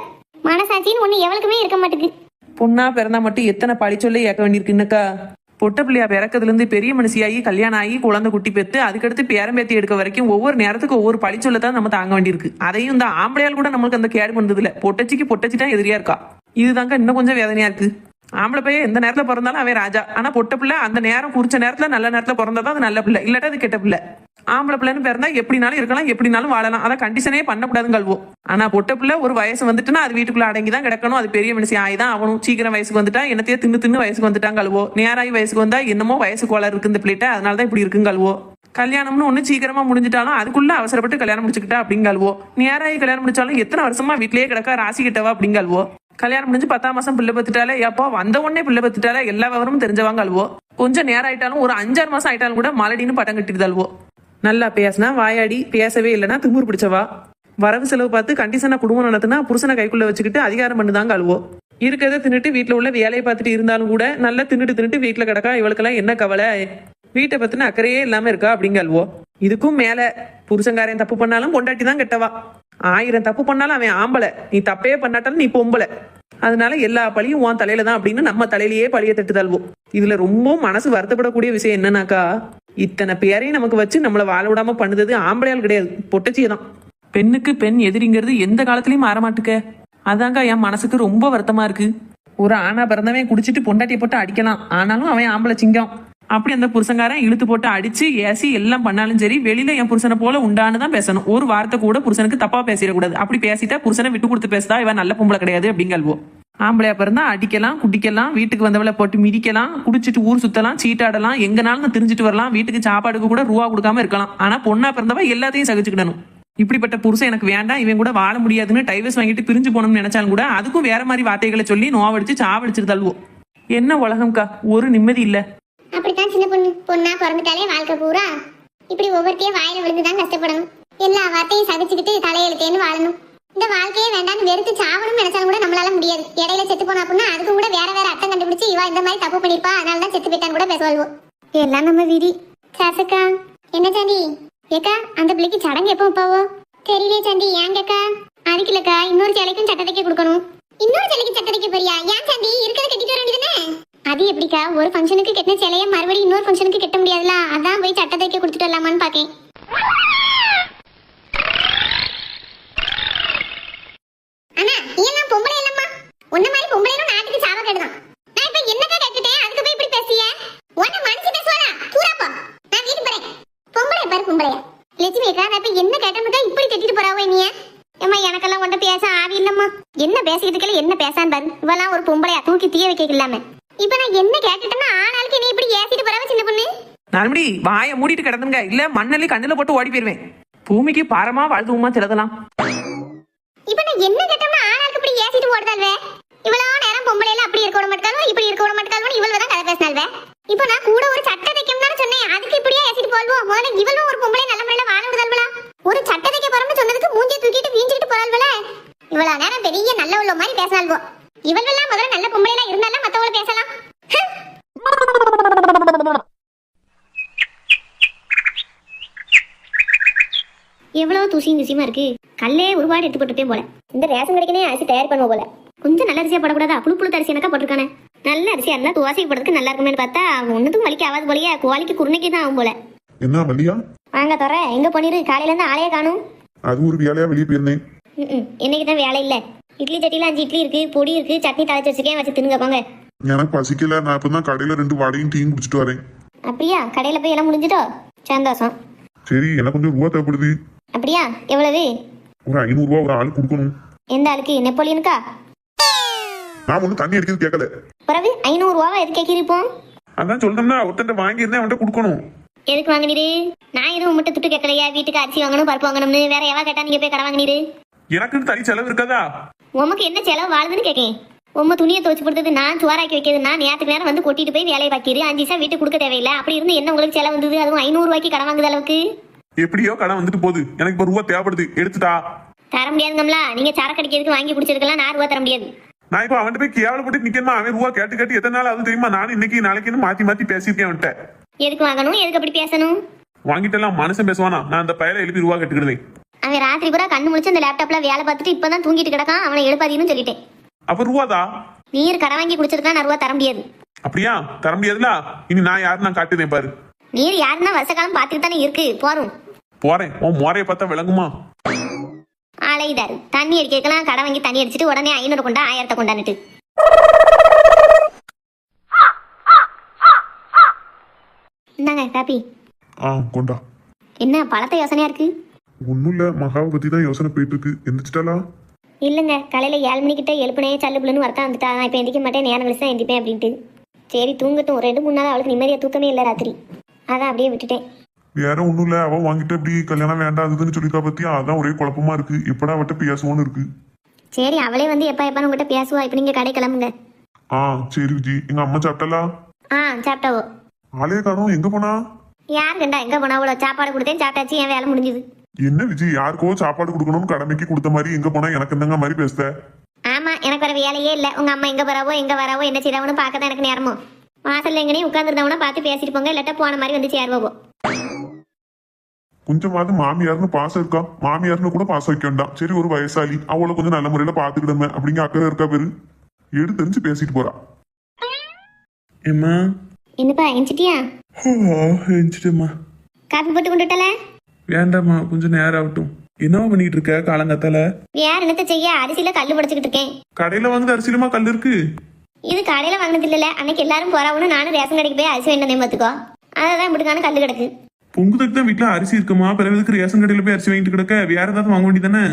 மனசாட்சின்னு ஒண்ணு எவளுக்குமே இருக்க மாட்டேங்குது பொண்ணா பிறந்தா மட்டும் எத்தனை பழி சொல்லி ஏற்க வேண்டியிருக்குன்னுக்கா பொட்ட பிள்ளையா பிறக்கிறதுலேருந்து பெரிய மனுஷியாகி கல்யாணம் ஆகி குழந்தை குட்டி பெற்று அதுக்கடுத்து பேரம்பேத்தி எடுக்க வரைக்கும் ஒவ்வொரு நேரத்துக்கு ஒவ்வொரு பழிச்சொல்ல தான் நம்ம தாங்க வேண்டியிருக்கு. அதையும் இந்த ஆம்பளையால் கூட நம்மளுக்கு அந்த கேடு பண்ணதில்ல பொட்டச்சிக்கு பொட்டச்சி தான் எதிரியா இருக்கா? இதுதாங்க இன்னும் கொஞ்சம் வேதனையா இருக்கு. ஆம்பளை பையன் எந்த நேரத்துல பிறந்தாலும் அவன் ராஜா. ஆனா பொட்ட பிள்ளை அந்த நேரம் குறிச்ச நேரத்துல நல்ல நேரத்துல பிறந்தா அது நல்ல பிள்ளை. இல்லாட்டா அது கெட்ட பிள்ளை. ஆம்பளை பிள்ளைன்னு பிறந்தா எப்படினாலும் இருக்கலாம் எப்படினாலும் வாழலாம். அதான் கண்டிஷனே பண்ணக்கூடாதுன்னு கல்வோ ஆனா பொட்ட பிள்ளை ஒரு வயசு வந்துட்டுனா அது வீட்டுக்குள்ள அடங்கி தான் கிடக்கணும். அது பெரிய மனுஷன் ஆயிதான் ஆகணும். சீக்கிரம் வயசுக்கு வந்துட்டா என்னத்தையே தின்னு தின்னு வயசுக்கு வந்துட்டாங்க கல்வோ நேராகி வயசுக்கு வந்தா என்னமோ வயசு கோளாறு இருக்கு இந்த பிள்ளைகிட்ட. அதனால தான் இப்படி இருக்குங்க கல்வோ கல்யாணம்னு ஒண்ணு சீக்கிரமா முடிஞ்சிட்டாலும் அதுக்குள்ள அவசரப்பட்டு கல்யாணம் முடிச்சுக்கிட்டா அப்படிங்கல்வோ நேராகி கல்யாணம் முடிச்சாலும் எத்தனை வருஷமா வீட்லயே கிடக்கா ராசி கிட்டவா அப்படிங்கல்வோ கல்யாணம் முடிஞ்சு பத்தாம் மாசம் பிள்ளை பத்துட்டாலே எப்போ வந்த உடனே பிள்ளை பத்துட்டாலே எல்லா விவரமும் தெரிஞ்சவாங்க அல்வோ. கொஞ்சம் நேரம் ஆயிட்டாலும் ஒரு அஞ்சாறு மாசம் ஆயிட்டாலும் கூட மலடின்னு பட்டம் கட்டிடுதல்வோ நல்லா பேசினா வாயாடி பேசவே இல்லைன்னா திமுர் பிடிச்சவா? வரவு செலவு பார்த்து கண்டிஷனா குடும்பம் நடத்துனா புருஷனை கைக்குள்ள வச்சுக்கிட்டு அதிகாரம் பண்ணுதாங்க அழுவோ இருக்கிறத தின்னுட்டு வீட்டுல உள்ள வேலையை பார்த்துட்டு இருந்தாலும் கூட நல்லா தின்னுட்டு தின்னுட்டு வீட்டுல கிடக்கா இவளுக்கெல்லாம் என்ன கவலை? வீட்டை பத்தின அக்கறையே இல்லாம இருக்கா அப்படிங்க அல்வோ இதுக்கும் மேல புருஷங்காரன் தப்பு பண்ணாலும் பொண்டாட்டி தான் கெட்டவா? ஆயிரம் தப்பு பண்ணாலும் அவன் ஆம்பளை. நீ தப்பே பண்ணாட்டாலும் நீ பொம்பளை. அதனால எல்லா பழியும் உன் தலையில தான் அப்படின்னு நம்ம தலையிலேயே பழிய தட்டு தள்ளுவோம் இதுல ரொம்ப மனசு வருத்தப்படக்கூடிய விஷயம் என்னன்னாக்கா இத்தனை பேரையும் நமக்கு வச்சு நம்மளை வாழ விடாம பண்ணுது ஆம்பளையால் கிடையாது. பொட்டச்சியை தான் பெண்ணுக்கு பெண் எதிரிங்கிறது எந்த காலத்துலயும் மாறமாட்டுக்க. அதாங்க என் மனசுக்கு ரொம்ப வருத்தமா இருக்கு. ஒரு ஆணா பிறந்தவன் குடிச்சிட்டு பொண்டாட்டியை போட்டு அடிக்கலாம். ஆனாலும் அவன் ஆம்பளை சிங்கம். அப்படி அந்த புருஷங்காரன் இழுத்து போட்டு அடிச்சு ஏசி எல்லாம் பண்ணாலும் சரி வெளியில என் புருஷனை போல உண்டான்னு தான் பேசணும். ஒரு வார்த்தை கூட புருஷனுக்கு தப்பா பேசிடக்கூடாது. அப்படி பேசிட்டா புருஷனை விட்டு கொடுத்து பேசுதா? இவன் நல்ல பொம்பளை கிடையாது அப்படிங்கல்வோ ஆம்பளையா பிறந்தா அடிக்கலாம் குடிக்கலாம் வீட்டுக்கு வந்தவளை போட்டு மிதிக்கலாம் குடிச்சிட்டு ஊர் சுத்தலாம் சீட்டாடலாம் எங்கனாலும் தெரிஞ்சுட்டு வரலாம் வீட்டுக்கு சாப்பாடுக்கு கூட ரூபா கொடுக்காம இருக்கலாம். ஆனா பொண்ணா பிறந்தவ எல்லாத்தையும் சகிச்சுக்கிடணும். இப்படிப்பட்ட புருஷன் எனக்கு வேண்டாம் இவன் கூட வாழ முடியாதுன்னு டைவர்ஸ் வாங்கிட்டு பிரிஞ்சு போகணும்னு நினைச்சாலும் கூட அதுக்கும் வேற மாதிரி வார்த்தைகளை சொல்லி நோவடிச்சு சாவடிச்சிட்டு தள்ளுவோம் என்ன உலகம்க்கா? ஒரு நிம்மதி இல்லை. அப்படித்தான் சின்ன பொண்ணு பொண்ணா பிறந்துட்டாலே வாழ்க்கை பூரா. இப்படி ஒவ்வொருத்தையும் வாயில விழுந்துதான் கஷ்டப்படணும். எல்லா வார்த்தையும் சகிச்சுக்கிட்டு தலையெழுத்தேன்னு வாழணும். இந்த வாழ்க்கையே வேண்டாம்னு வெறுத்து சாவணும்னு நினைச்சாலும் கூட நம்மளால முடியாது. இடையில செத்து போனா அப்படின்னா அதுக்கும் கூட வேற வேற அர்த்தம் கண்டுபிடிச்சு இவா இந்த மாதிரி தப்பு பண்ணிருப்பா அதனால தான் செத்து போயிட்டான்னு கூட பேசுவோம் எல்லாம் நம்ம விதி. சசுக்கா என்ன சந்தி? ஏக்கா அந்த பிள்ளைக்கு சடங்கு எப்போ வைப்பாவோ? தெரியலே சந்தி ஏங்கக்கா? அதுக்கு இல்லக்கா இன்னொரு சிலைக்கும் சட்டத்தைக்கு கொடுக்கணும். இன்னொரு சிலைக்கு சட்டத்தைக்கு தைக்க போறியா? ஏன் சந்தி இருக்கிறத கட்டிட்டு வர வேண்டியதுதானே? அது எப்படிக்கா? ஒரு ஃபங்க்ஷனுக்கு கெட்டின சேலைய மறுபடியும் இன்னொரு ஃபங்க்ஷனுக்கு கட்ட முடியாதுல? அதான் போய் சட்டை தைக்க கொடுத்துட்டு வரலாமான்னு பாக்கேன். நாட்டுக்கு நான் இப்படி பேசிய உன்ன பாரு என்ன கேட்டோம்னுக்கா இப்படி கட்டிட்டு ஏம்மா பேச என்ன பேசிக்கிறதுக்கெல்லாம் என்ன பேசான்னு பாரு. இவெல்லாம் ஒரு பொம்பளையா தூக்கி தீய வைக்க இல்லாம. இப்ப நான் என்ன கேட்டுட்டேன்னா ஆனாலுக்கு நீ இப்படி ஏசிட்டு போறாவ சின்ன பொண்ணு? நாலுமடி வாயை மூடிட்டு கிடந்துங்க இல்ல மண்ணல்லி கண்ணுல போட்டு ஓடி போயிருவேன். பூமிக்கு பாரமா வாழ்த்துவோமா சிலதெல்லாம் இப்ப நான் என்ன கேட்டோம்னா ஆனாலுக்கு இப்படி ஏசிட்டு ஓடுதால்வே இவ்வளவு நேரம் பொம்பளை எல்லாம் அப்படி இருக்க விட மாட்டாலும் இப்படி இருக்க விட மாட்டாலும் இவ்வளவு தான் கதை பேசினால்வே இப்ப நான் கூட ஒரு சட்டை தைக்கணும்னு சொன்னேன். அதுக்கு இப்படியே ஏசிட்டு போல்வோம் முதல்ல இவ்வளவு ஒரு பொம்பளை நல்ல முறையில வாழ விடுதல்வலா ஒரு சட்டை தைக்க போறோம்னு சொன்னதுக்கு மூஞ்சியை தூக்கிட்டு வீஞ்சிட்டு போறாள்வல இவ்வளவு நேரம் பெரிய நல்ல உள்ள மாதிரி பேசினால்வோ இவள்வெல்லாம் முதல்ல நல்ல பொம்பளை எல்லாம் இருந்தாலும் மத்தவங்கள பேசலாம். எவ்வளவு தூசியும் தூசியமா இருக்கு. கல்லே ஒருபாடு எடுத்து போட்டுப்பேன் போல. இந்த ரேஷன் கடைக்கனே அரிசி தயார் பண்ணுவோம் போல. கொஞ்சம் நல்ல அரிசியா போடக்கூடாதா? புழு புழு அரிசி எனக்கா போட்டிருக்கானே? நல்ல அரிசியா இருந்தா துவாசைக்கு போடுறதுக்கு நல்லா இருக்குமேனு பார்த்தா ஒன்னுக்கும் வலிக்கு ஆகாது போலயே. குவாலிக்கு குருணைக்கு தான் ஆகும் போல. என்ன மல்லியா வாங்க தோற. எங்க போனிரு காலையில இருந்து ஆளையே காணும். அது ஒரு வேலையா வெளியே போயிருந்தேன். இன்னைக்கு தான் வேலை இல்ல. இட்லி சட்டியில அஞ்சு இட்லி இருக்கு பொடி இருக்கு சட்னி தாளிச்சு வச்சிருக்கேன் வச்சு தின்னுங்க போங்க எனக்கு பசிக்கல நான் இப்பதான் கடையில ரெண்டு வடையும் டீயும் குடிச்சிட்டு வரேன். அப்படியா? கடையில போய் எல்லாம் முடிஞ்சிட்டோ? சந்தோஷம். சரி எனக்கு கொஞ்சம் ரூபா தேவைப்படுது. அப்படியா? எவ்வளவு? ஒரு ஐநூறு ரூபா ஒரு ஆள் கொடுக்கணும். எந்த ஆளுக்கு? நெப்போலியனுக்கா? நான் ஒன்றும் தண்ணி அடிக்கிறது கேட்கல. பிறகு ஐநூறு ரூபாவா எது கேட்கிருப்போம் அதான் சொல்றேன்னா ஒருத்தன் வாங்கியிருந்தேன் அவன்கிட்ட கொடுக்கணும். எதுக்கு வாங்கினீரு? நான் எதுவும் மட்டும் துட்டு கேட்கலையா? வீட்டுக்கு அரிசி வாங்கணும் பருப்பு வாங்கணும்னு வேற எவா கேட்டா நீங்க போய் கடை வாங்கினீரு? எனக்குன்னு தனி செலவு இருக்காதா? உமக்கு என்ன செலவு வாழுதுன்னு கேட்கேன் உம்ம துணியை துவச்சு கொடுத்தது நான் சுவாராக்கி வைக்கிறது நான் நேரத்துக்கு நேரம் வந்து கொட்டிட்டு போய் வேலையை பார்க்கிரு அஞ்சு நிமிஷம் வீட்டுக்கு கொடுக்க தேவையில்லை. அப்படி இருந்து என்ன உங்களுக்கு செலவு வந்தது? அதுவும் ஐநூறு ரூபாய்க்கு கடன் வாங்குது அளவுக்கு. எப்படியோ கடன் வந்துட்டு போகுது. எனக்கு இப்போ ரூபா தேவைப்படுது. எடுத்துட்டா? தர முடியாதுங்கம்ல நீங்க சரக்கு அடிக்கிறதுக்கு வாங்கி குடிச்சிருக்கலாம் நான் ரூபா தர முடியாது. நான் இப்போ அவன்கிட்ட போய் கேவலப்பட்டு நிக்கணுமா? அவன் ரூபா கேட்டு கேட்டு எத்தனை நாள் அது தெரியுமா? நானும் இன்னைக்கு நாளைக்குன்னு மாத்தி மாத்தி பேசியிருக்கேன் அவன்கிட்ட. எதுக்கு வாங்கணும்? எதுக்கு அப்படி பேசணும்? வாங்கிட்டெல்லாம் மனுஷன் பேசுவானா? நான் அந்த பையலை எழுப்பி ரூபா கட்டுக்கிடுவேன். அவன் ராத்திரி பூரா கண்ணு முழிச்சு அந்த லேப்டாப்ல வேலை பார்த்துட்டு இப்பதான் தூங்கிட்டு கிடக்கான். அவனை எழுப்பாதீன்னு சொல்லிட்டேன். அப்ப ரூபாதா நீர் கடன் வாங்கி குடிச்சிருக்கா நான் ரூபா தர முடியாது. அப்படியா? தர முடியாதுல? இனி நான் யாரு நான் காட்டுதேன் பாரு. நீர் யாருன்னா வருஷ காலம் பார்த்துட்டு தானே இருக்கு. போறோம். போறேன். உன் முறையை பார்த்தா விளங்குமா? ஆலையிடாரு தண்ணி அடிக்கலாம் கடை வாங்கி தண்ணி அடிச்சிட்டு உடனே ஐநூறு கொண்டா ஆயிரத்தை கொண்டாந்துட்டு இந்தாங்க காப்பி. ஆ கொண்டா. என்ன பழத்த யோசனையா இருக்கு? ஒன்றும் இல்லை மகாவை பற்றி தான் யோசனை போயிட்டு இருக்கு எந்திரிச்சிட்டாளா? இல்லைங்க காலையில ஏழு மணிக்கிட்ட எழுப்புனே சல்லுப்புலன்னு வரத்தான் வந்துட்டா. நான் இப்போ எந்திக்க மாட்டேன் நேரம் கழிச்சு தான் எந்திப்பேன் அப்படின்ட்டு. சரி தூங்கட்டும். ரெண்டு மூணு நாள் அவளுக்கு நிம்மதியாக தூக்கமே இல்லை ராத்திரி. அதான் அப்படியே விட்டுட்டேன். வேற ஒன்றும் இல்லை அவன் வாங்கிட்டு அப்படி கல்யாணம் வேண்டாதுன்னு சொல்லிக்கா பத்தியா? அதான் ஒரே குழப்பமா இருக்கு. எப்படா அவட்ட பேசுவோன்னு இருக்கு. சரி அவளே வந்து எப்போ எப்போ உங்ககிட்ட பேசுவா. இப்போ நீங்கள் கடை கிளம்புங்க. ஆ சரி விஜி. எங்க அம்மா சாப்பிட்டலா ஆ சாப்பிட்டாவோ. ஆளே காணோம். எங்க போனா? யார் கண்டா எங்கே போனா? அவ்வளோ சாப்பாடு கொடுத்தேன் சாப்பிட்டாச்சு. என் வேலை முடிஞ்சுது. என்ன விஜய் யாருக்கோ சாப்பாடு கொடுக்கணும்னு கடமைக்கு கொடுத்த மாதிரி எங்க போனா எனக்கு என்னங்க மாதிரி பேசுத ஆமா எனக்கு வேற வேலையே இல்லை. உங்க அம்மா எங்க போறாவோ எங்க வராவோ என்ன செய்றாவோன்னு பார்க்க தான் எனக்கு நேரமோ. வாசல்ல எங்கனையும் உட்காந்துருந்தவனா பார்த்து பேசிட்டு போங்க இல்லாட்டா போன மாதிரி வந்து சேருவோ கொஞ்சமாவது மாமியார்னு பாசம் இருக்கா? மாமியார்னு கூட பாசம் வைக்க வேண்டாம். சரி ஒரு வயசாளி. அவளை கொஞ்சம் நல்ல முறையில பாத்துக்கிடுமே அப்படிங்க அக்கறை இருக்கா பேரு? எடு தெரிஞ்சு பேசிட்டு போறா. ஏம்மா? என்னப்பா எஞ்சிட்டியா எழுந்துட்டேம்மா காப்பி போட்டு கொண்டு விட்டல வேண்டாம்மா கொஞ்சம் நேரம் ஆகட்டும் என்னவா பண்ணிட்டு இருக்க காலங்கத்தால? வேற என்னத்த செய்ய? அரிசியில கல்லு புடைச்சிக்கிட்டு இருக்கேன். கடையில வாங்குற அரிசிலுமா கல் இருக்கு? இது கடையில வாங்கினது இல்லல அன்னைக்கு எல்லாரும் போறாவுன்னு நானும் ரேஷன் கடைக்கு போய் அரிசி வேண்டதே பார்த்துக்கோ அதான் இப்படிக்கான கல்லு கிடக்கு. பொங்குதுக்கு தான் வீட்டுல அரிசி இருக்குமா? பிறகு எதுக்கு ரேஷன் கடையில போய் அரிசி வாங்கிட்டு கிடக்க? வேற ஏதாவது வாங்க வேண்டியதானே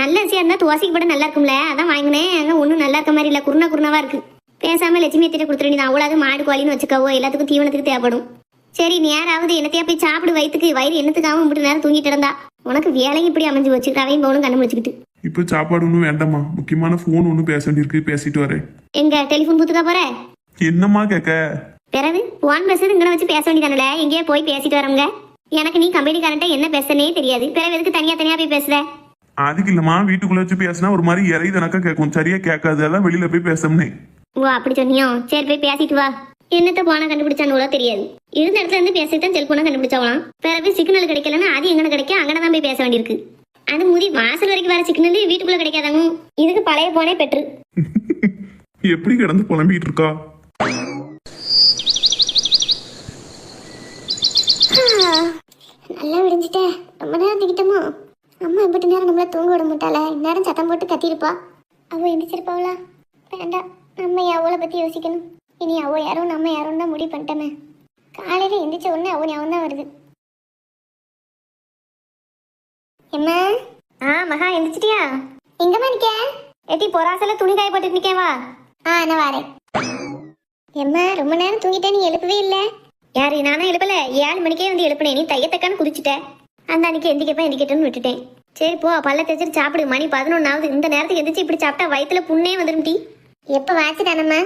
நல்ல அரிசியா இருந்தா துவாசிக்கு போட நல்லா இருக்கும்ல. அதான் வாங்கினேன். அங்க ஒன்றும் நல்லா இருக்க மாதிரி இல்ல. குருணா குருணாவா இருக்கு. பேசாம லட்சுமி எத்திட்ட கொடுத்துட வேண்டியது அவ்வளவு மாடு கோழின்னு வச்சுக்கவோ. எல்லாத்துக்கும் தீவனத்துக்கு தேவைப்படும். சரி நேராவது என்னத்தையா போய் சாப்பிடு வயிற்றுக்கு வயிறு என்னத்துக்காகவும் இப்படி நேரம் தூங்கிட்டு இருந்தா உனக்கு வேலையும் இப்படி அமைஞ்சு வச்சு ரவையும் பவுனும் கண்ணு முடிச்சுக்கிட்டு இப்ப சாப்பாடு ஒன்றும் வேண்டாம்மா. முக்கியமான போன் ஒன்றும் பேச வேண்டியிருக்கு. பேசிட்டு வரேன். எங்க டெலிஃபோன் பூத்துக்கா போற? என்னம்மா கேட்க? பிறகு போன் பேசுறது இங்கே வச்சு பேச வேண்டியதானல எங்கேயோ போய் பேசிட்டு வரவங்க எனக்கு நீ கம்பெனிக்காரன்ட்ட என்ன பேசுனே தெரியாது. பிறகு எதுக்கு தனியா தனியா போய் பேசுற? அதுக்கு இல்லம்மா. வீட்டுக்குள்ள வச்சு பேசினா ஒரு மாதிரி இறை தனக்கா கேட்கும். சரியா கேட்காது. அதான் வெளியில போய் பேசணும்னே ஓ அப்படி சொன்னியோ? சரி போய் பேசிட்டு வா. என்னத்த போனா கண்டுபிடிச்சானு தெரியாது. இருந்த இடத்துல இருந்து பேசிட்டு தான் செல்போனை கண்டுபிடிச்சாவலாம் பிறகு சிக்னல் கிடைக்கலன்னா அது எங்கன கிடைக்கும்? அங்கன தான் போய் பேச வேண்டியிருக்கு. அது முதி வாசல் வரைக்கும் வர சிக்னல் வீட்டுக்குள்ள கிடைக்காதாங்க. இதுக்கு பழைய போனே பெற்று. எப்படி கிடந்து புலம்பிட்டு இருக்கா? நல்லா விடிஞ்சிட்டே. ரொம்ப நேரம் தூக்கிட்டோமோ அம்மா எப்படி நேரம் நம்மள தூங்க விட மாட்டாள. இந்நேரம் சத்தம் போட்டு கத்திருப்பா அவ எந்திரிச்சிருப்பாவளா வேண்டாம். நம்ம அவளை பத்தி யோசிக்கணும். இனி அவ யாரும் நம்ம யாரும் தான் முடிவு பண்ணிட்டோமே. காலையில எந்திரிச்ச உடனே அவ ஞாபகம் தான் வருது. என்ன ஆ மகா எந்திரிச்சிட்டியா? எங்கம்மா நிக்க? எட்டி பொறாசல துணி காய போட்டுட்டு நிக்கவா ஆ நான் வரேன். எம்மா ரொம்ப நேரம் தூங்கிட்டே நீ எழுப்பவே இல்லை? யாரு நானும் எழுப்பல? ஏழு மணிக்கே வந்து எழுப்பினேன். நீ தையத்தக்கான்னு குதிச்சுட்ட அந்த அன்னைக்கு எந்திக்கப்ப எந்திக்கட்டும்னு விட்டுட்டேன். சரி போ பல்ல தேய்ச்சிட்டு சாப்பிடு. மணி பதினொன்னாவது. இந்த நேரத்துக்கு எந்திரிச்சு இப்படி சாப்பிட்டா வயித்துல புண்ணே வந்துடும் டீ. எப்போ வாச்சுதானம்மா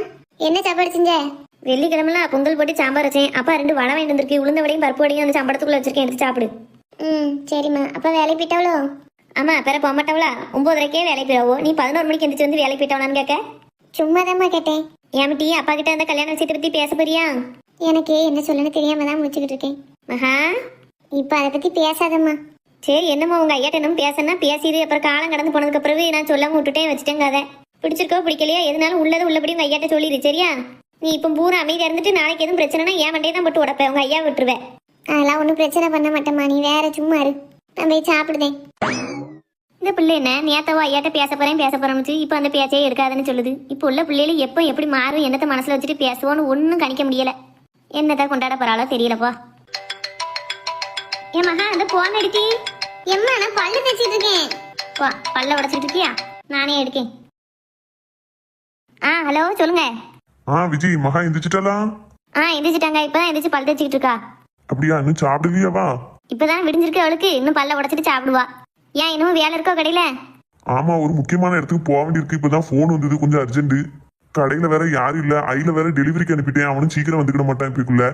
என்ன சாப்பாடு செஞ்ச? வெள்ளிக்கிழமைல பொங்கல் போட்டு சாம்பார் வச்சேன். அப்பா ரெண்டு வடை வாங்கிட்டு வந்திருக்கு. உளுந்த வடையும் பருப்பு வடையும் அந்த சாம்பாரத்துக்குள்ள வச்சிருக்கேன். எடுத்து சாப்பிடு. ம் சரிம்மா. அப்போ வேலைக்கு போயிட்டாவளோ? ஆமா பிற போக மாட்டாவளா? ஒன்பதரைக்கே வேலைக்கு போயிடாவோ நீ பதினோரு மணிக்கு எந்திரிச்சு வந்து வேலைக்கு போயிட்டாவளான்னு கேட்க? சும்மாதாம்மா கேட்டேன். ஏன் டீ அப்பா கிட்ட அந்த கல்யாண விஷயத்தை பத்தி பேச போறியா? எனக்கு என்ன சொல்லணும்னு தெரியாம தான் முடிச்சுக்கிட்டு இருக்கேன். மகா. இப்போ அதை பற்றி பேசாதம்மா. சரி என்னம்மா உங்க ஐயாட்ட என்னமோ பேசனா பேசிடு. அப்புறம் காலம் கடந்து போனதுக்கு பிறகு நான் சொல்லாம விட்டுட்டேன் வச்சுட்டேன் கதை பிடிச்சிருக்கோ பிடிக்கலையோ எதுனாலும் உள்ளது உள்ளபடி உங்க ஐயாட்ட சொல்லிடு சரியா? நீ இப்போ பூரா அமைதியா இருந்துட்டு நாளைக்கு எதுவும் பிரச்சனைனா ஏன் மண்டையை தான் போட்டு உடப்பேன். உங்க ஐயா விட்டுருவேன். அதெல்லாம் ஒன்றும் பிரச்சனை பண்ண மாட்டேம்மா. நீ வேற சும்மா இரு. நான் போய் சாப்பிடுதேன். இந்த பிள்ளை என்ன? நேத்தவோ ஐயாட்ட பேச போறேன் பேச போறேன் இப்போ அந்த பேச்சே இருக்காதுன்னு சொல்லுது. இப்போ உள்ள பிள்ளைகள் எப்போ எப்படி மாறும் என்னத்த மனசுல வச்சுட்டு பேசுவோன்னு ஒன்றும் கணிக்க முடியல. என்னதான் கொண்டாட போறாளோ தெரியலப்பா ஏன் மகா அந்த போன் எடுத்தி எம்மா நான் பல்லு தேய்ச்சிட்டு இருக்கேன். பல்ல உடைச்சிட்டு இருக்கியா? நானே எடுக்கேன். ஆ ஹலோ சொல்லுங்க. ஆ விஜய் மகா எந்திரிச்சிட்டாளா? ஆ எந்திரிச்சிட்டாங்க. இப்பதான் எந்திரிச்சு பல் தேய்ச்சிக்கிட்டு இருக்கா. அப்படியா இன்னும் சாப்பிடலையாவா இப்பதான் விடிஞ்சிருக்கு அவளுக்கு. இன்னும் பல்ல உடைச்சிட்டு சாப்பிடுவா. ஏன் இன்னும் வேலை இருக்கோ கடையில? ஆமா ஒரு முக்கியமான இடத்துக்கு போக வேண்டியிருக்கு. இப்பதான் போன் வந்தது கொஞ்சம் அர்ஜென்ட் கடையில வேற யாரும் இல்ல. ஐல வேற டெலிவரிக்கு அனுப்பிட்டேன். அவனும் சீக்கிரம் வந்துக்கிட மாட்டான் இப்பக்குள்ள.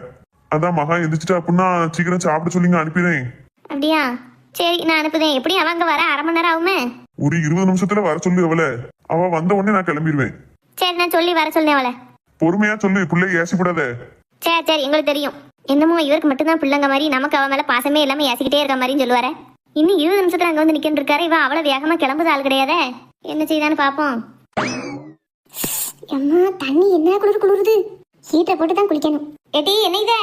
அதான் மகா எந்திரிச்சிட்டா அப்படின்னா சீக்கிரம் சாப்பிட சொல்லிங்க அனுப்பிடுறேன். அப்படியா? சரி நான் அனுப்புதேன். எப்படி அவங்க வர அரை மணி நேரம் ஆகுமே? ஒரு இருபது நிமிஷத்துல வர சொல்லு அவளை. அவ வந்த உடனே நான் கிளம்பிடுவேன். சரி நான் சொல்லி வர சொல்லேன் அவளை. பொறுமையா சொல்லு பிள்ளை ஏசிப்படாத சரி சரி எங்களுக்கு தெரியும். என்னமோ இவருக்கு மட்டும்தான் பிள்ளைங்க மாதிரி நமக்கு அவன் மேல பாசமே இல்லாம ஏசிக்கிட்டே இருக்க மாதிரின்னு சொல்லுவாரு. இன்னும் இருபது நிமிஷத்துல அங்க வந்து நிக்கிட்டு இருக்காரு இவன் அவ்வளவு வேகமா கிளம்புது ஆள் கிடையாதே. என்ன செய்தான்னு பாப்போம். எம்மா தண்ணி என்ன குளிர் குளிருது? ஹீட்டரை போட்டு தான் குளிக்கணும். எட்டி என்ன இத?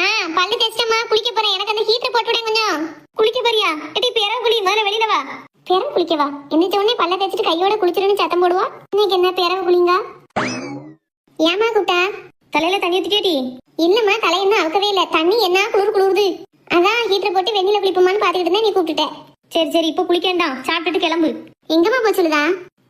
ஆ பல்லு தேய்ச்சிட்டம்மா குளிக்க போறேன். எனக்கு அந்த ஹீட்டரை போட்டு விட கொஞ்சம். குளிக்க போறியா? எட்டி பேர குளி முதல்ல வெளியில வா. பிறகு குளிக்கவா? எந்திரிச்ச உடனே பல்ல தேய்ச்சிட்டு கையோட குளிச்சிருன்னு சத்தம் போடுவா? இன்னைக்கு என்ன பிறகு குளிங்க? ஏமா கூப்பிட்டா தலையில தண்ணி ஊத்திட்டி என்னம்மா தலை என்ன அவுக்கவே இல்லை. தண்ணி என்ன குளிர் குளிருது? அதான் ஹீட்டர் போட்டு வெண்ணில குளிப்போமான்னு பாத்துக்கிட்டு இருந்தேன் நீ கூப்பிட்டுட்ட. சரி சரி இப்போ குளிக்க வேண்டாம் சாப்பிட்டுட்டு கிளம்பு. எங்கம்மா போய் சொல்லுதா?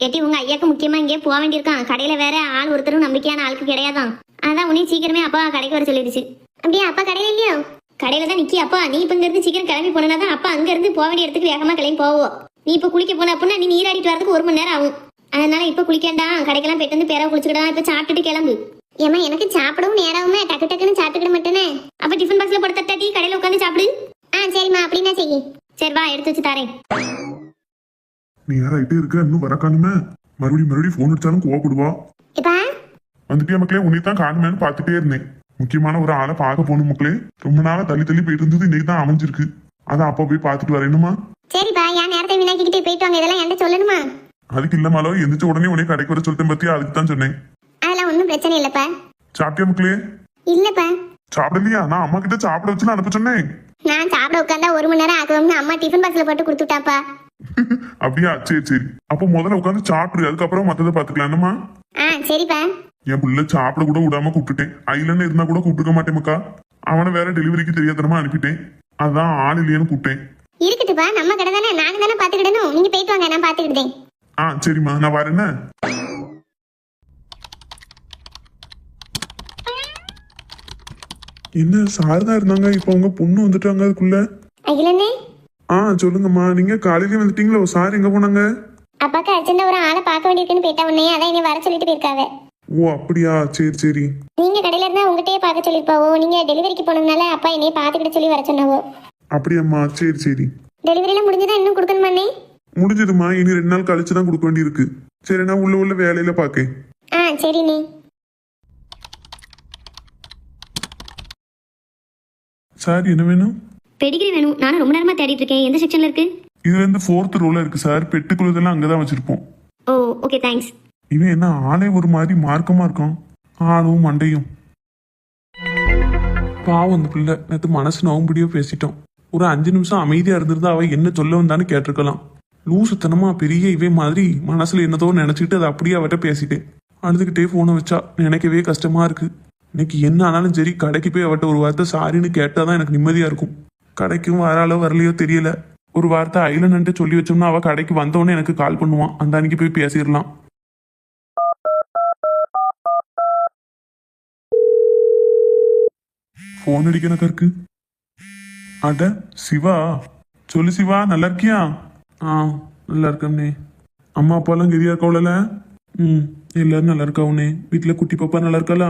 எட்டி உங்க ஐயாக்கு முக்கியமா இங்கே போக வேண்டியிருக்கான். கடையில வேற ஆள் ஒருத்தரும் நம்பிக்கையான ஆளுக்கு கிடையாதான். அதான் உன்னையும் சீக்கிரமே அப்பா கடைக்கு வர சொல்லிடுச்சு. அப்படியே அப்பா கடையில இல்லையோ? கடையில தான் நிக்கி அப்பா? நீ இப்ப இங்க இருந்து சீக்கிரம் கிளம்பி போனா தான் அப்பா அங்க இருந்து போக வேண்டிய இடத்துக்கு வேகமா கிளம்பி போவோம் நீ இப்ப குளிக்க போன அப்படின்னா நீ நீராடிட்டு வரதுக்கு ஒரு மணி நேரம் ஆகும். அதனால இப்ப குளிக்க வேண்டாம் கடைக்கெல்லாம் போயிட்டு வந்து பேரவை குளிச்சுக்கிடலாம். இப்ப சாப்பிட்டுட்டு கிளம்பு. ஏமா எனக்கு சாப்பிடவும் நேரவுமே. டக்கு டக்குன்னு சாப்பிட்டுக்கிட மாட்டேனே. அப்ப டிஃபன் பாக்ஸ்ல போட்டு தட்டாட்டி கடையில உட்காந்து சாப்பிடு. ஆ சரிம்மா. அப்படின்னா செய்யி. சரி வா எடுத்து வச்சு தரேன். நீ யாராயிட்டே இருக்க? இன்னும் வர காணுமே. மறுபடியும் மறுபடியும் போன் அடிச்சாலும் கோவப்படுவா இப்பா? வந்துட்டியா மக்களே? உன்னை தான் காணுமேன்னு பார்த்துட்டே இருந்தேன். முக்கியமான ஒரு ஆளை பார்க்க போகணும் மக்களே. ரொம்ப நாளா தள்ளி தள்ளி போயிட்டு இருந்தது இன்னைக்கு தான் அமைஞ்சிருக்கு. அதான் அப்பா போய் பார்த்துட்டு வரேனுமா சரிப்பா. என் நேரத்தை வீணாக்கிக்கிட்டே போயிட்டு வாங்க. இதெல்லாம் என்கிட்ட சொல்லணுமா? அதுக்கு இல்லமாலோ எந்திரிச்ச உடனே உடனே கடைக்கு வர சொல்லிட்டேன் பத்தி அதுக்கு தான் சொன்னேன். அதெல்லாம் ஒன்றும் பிரச்சனை இல்லைப்பா. சாப்பிட்டியா மக்களே? இல்லப்பா. சாப்பிடலையா? நான் அம்மா கிட்ட சாப்பிட வச்சு அனுப்ப சொன்னேன். நான் சாப்பிட உட்காந்தா ஒரு மணி நேரம் ஆகும்னு அம்மா டிஃபன் பாக்ஸ்ல போட்டு கொடுத்துட்டாப்பா. அப்படியா? சரி சரி. அப்போ முதல்ல உட்காந்து சாப்பிடு. அதுக்கப்புறம் மத்ததை பாத்துக்கலாம் என்னம்மா? ஆ சரிப்பா. என் பிள்ளை சாப்பிட கூட விடாம கூப்பிட்டுட்டேன். ஐலன்னு இருந்தா கூட கூப்பிட்டுக்க மாட்டேன் அவனை வேற டெலிவரிக்கு தெரியாதனமா அனுப்பிட்டேன். அதான் ஆள் இல்லையேன்னு கூப்பிட்டேன். இருக்கட்டுப்பா. நம்ம கடை தானே? நாங்க தானே பாத்துக்கிடணும் நீங்க போயிட்டு வாங்க. நான் பாத்துக்கிட்டேன் ஆ சரிம்மா. நான் வரேன்னு என்ன சார் தான் இருந்தாங்க? இப்போ அவங்க பொண்ணு வந்துட்டாங்க அதுக்குள்ள? அகிலண்ணே? ஆ சொல்லுங்கம்மா. நீங்க காலையிலே வந்துட்டீங்களோ? சார் எங்க போனாங்க? அப்பாக்கு அர்ஜென்டா ஒரு ஆளை பார்க்க வேண்டியிருக்குன்னு போயிட்டா உடனே அதான் என்னை வர சொல்லிட்டு போயிருக்காவ. ஓ அப்படியா? சரி சரி. நீங்க கடையில இருந்தா உங்ககிட்டயே பார்க்க சொல்லிருப்பாவோ நீங்க டெலிவரிக்கு போனதுனால அப்பா என்னைய பார்த்துக்கிட்ட சொல்லி வர சொன்னாவோ? அப்படியாம்மா. சரி சரி. டெலிவரிலாம் முடிஞ்சதா? இன்னும் கொடுக்கணுமாண்ணே? முடிஞ்சதுமா இனி ரெண்டு நாள் கழிச்சு தான் கொடுக்க வேண்டியிருக்கு. சரி நான் உள்ள உள்ள வேலையில பாக்கேன். ஆ சரிண்ணே சார் என்ன வேணும்? பெடிகிரி வேணும். நானும் ரொம்ப நேரமா தேடிட்டு இருக்கேன். எந்த செக்ஷன்ல இருக்கு? இது வந்து ஃபோர்த் ரோல இருக்கு சார். பெட்டுக்குள்ளதெல்லாம் அங்கதான் வச்சிருப்போம். ஓ ஓகே தேங்க்ஸ் இவன் என்ன ஆளே ஒரு மாதிரி மார்க்கமா இருக்கான். ஆளும் மண்டையும். பாவம் அந்த பிள்ளை. நேற்று மனசு நோம்படியோ பேசிட்டோம். ஒரு அஞ்சு நிமிஷம் அமைதியா இருந்திருந்தா அவ என்ன சொல்ல வந்தான்னு கேட்டிருக்கலாம். லூசுத்தனமா பெரிய இவே மாதிரி மனசுல என்னதோ நினைச்சிட்டு அதை அப்படியே அவட்ட பேசிட்டேன். அழுதுகிட்டே போனை வச்சா நினைக்கவே கஷ்டமா இருக்கு. இன்னைக்கு என்ன ஆனாலும் சரி கடைக்கு போய் அவட்ட ஒரு வார்த்தை சாரின்னு கேட்டாதான் எனக்கு நிம்மதியா இருக்கும். கடைக்கும் வராளோ வரலையோ தெரியல. ஒரு வார்த்தை ஐலன்ட்டு சொல்லி வச்சோம்னா அவ கடைக்கு வந்தோடனே எனக்கு கால் பண்ணுவான். அந்த அன்னைக்கு போய் பேசிடலாம். ஃபோன் அடிக்கணக்கா இருக்கு அட சிவா. சொல்லு சிவா நல்லா இருக்கியா? ஆ நல்லா இருக்கம்னே அம்மா அப்பாலாம் கெதியா இருக்கவளல ம் எல்லாரும் நல்லா இருக்காவுனே வீட்டில் குட்டி பாப்பா நல்லா இருக்காளா?